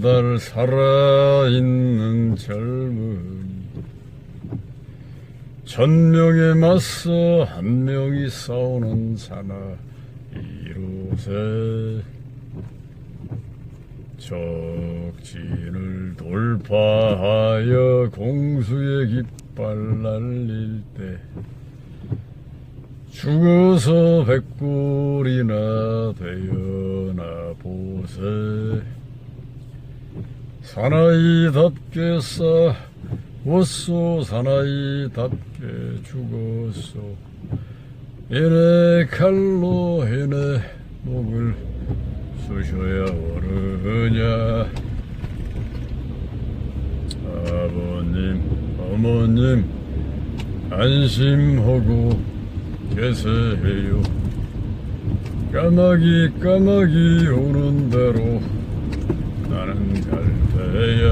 달 살아있는 젊은이 천명에 맞서 한 명이 싸우는 사나 이루세 적진을 돌파하여 공수의 깃발 날릴 때 죽어서 백골이나 되어나 보세 사나이답게 싸웠소 사나이답게 죽었소. 얘네 칼로 얘네 목을 쑤셔야 오르냐? 아버님 어머님 안심하고 계세요 까마귀 까마귀 오는 대로 나는 갈 테야